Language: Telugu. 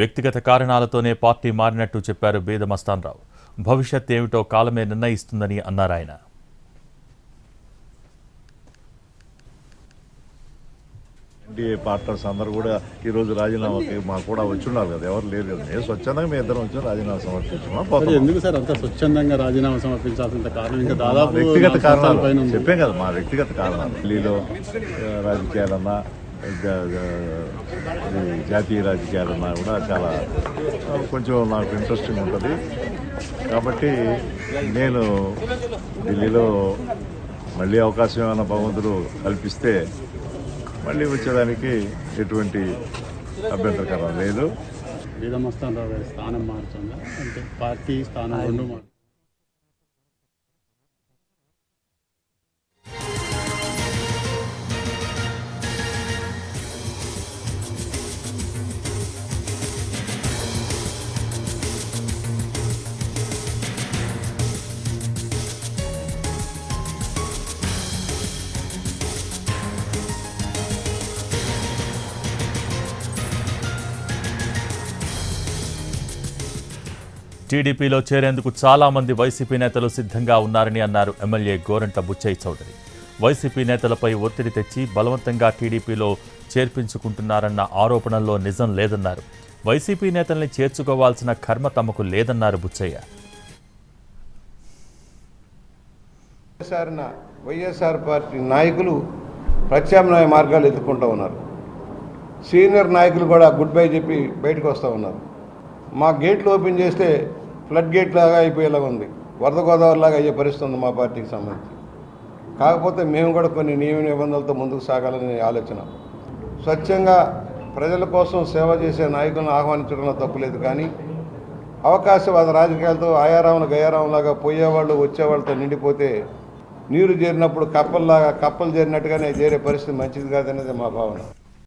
వ్యక్తిగత కారణాలతోనే పార్టీ మారినట్టు చెప్పారు బేద మస్తాన్రావు. భవిష్యత్ ఏమిటో కాలమే నిర్ణయిస్తుందని అన్నారు ఆయన. ఎన్డీఏ పార్ట్నర్స్ అందరూ కూడా ఈ రోజు రాజీనామాకి మాకు కూడా వచ్చి ఉన్నారు కదా ఎవరు లేరు కదా. నేను స్వచ్ఛందంగా మీ ఇద్దరం వచ్చి రాజీనామా సమర్పించుకున్నాం ఎందుకు సార్ అంత స్వచ్ఛందంగా రాజీనామా సమర్పించాల్సిన కారణం? ఇంకా దాదాపు వ్యక్తిగత కారణాలు. చెప్పాం కదా మా వ్యక్తిగత కారణాలు. ఢిల్లీలో రాజకీయాలన్నా జాతీయ రాజకీయాలన్నా కూడా చాలా కొంచెం నాకు ఇంట్రెస్టింగ్ ఉంటుంది. కాబట్టి నేను ఢిల్లీలో మళ్ళీ అవకాశం ఏమైనా భగవంతుడు కల్పిస్తే మళ్ళీ వచ్చేదానికి ఎటువంటి అభ్యంతరకరం లేదు. స్థానం మారుతుందా అంటే పార్టీ స్థానం రెండు టీడీపీలో చేరేందుకు చాలా మంది వైసీపీ నేతలు సిద్ధంగా ఉన్నారని అన్నారు ఎమ్మెల్యే గోరంట బుచ్చయ్య చౌదరి. వైసీపీ నేతలపై ఒత్తిడి తెచ్చి బలవంతంగా టీడీపీలో చేర్పించుకుంటున్నారన్న ఆరోపణల్లో నిజం లేదన్నారు. వైసీపీ నేతల్ని చేర్చుకోవాల్సిన కర్మ తమకు లేదన్నారు బుచ్చయ్య. వైఎస్ఆర్ పార్టీ నాయకులు ప్రత్యామ్నాయ మార్గాలు ఎదుర్కొంటూ ఉన్నారు. సీనియర్ నాయకులు కూడా గుడ్ బై చెప్పి బయటకు వస్తూ ఉన్నారు. మా గేట్లు ఓపెన్ చేస్తే ఫ్లడ్ గేట్ లాగా అయిపోయేలాగా ఉంది. వరద గోదావరి లాగా అయ్యే పరిస్థితి ఉంది మా పార్టీకి సంబంధించి. కాకపోతే మేము కూడా కొన్ని నియమ నిబంధనలతో ముందుకు సాగాలనే ఆలోచన. స్వచ్ఛంగా ప్రజల కోసం సేవ చేసే నాయకులను ఆహ్వానించడంలో తప్పులేదు కానీ అవకాశవాద రాజకీయాలతో ఆయారాములు గయారాములాగా పోయేవాళ్ళు వచ్చేవాళ్ళతో నిండిపోతే నీరు చేరినప్పుడు కప్పల్లాగా కప్పలు చేరినట్టుగానే చేరే పరిస్థితి మంచిది కాదనేది మా భావన.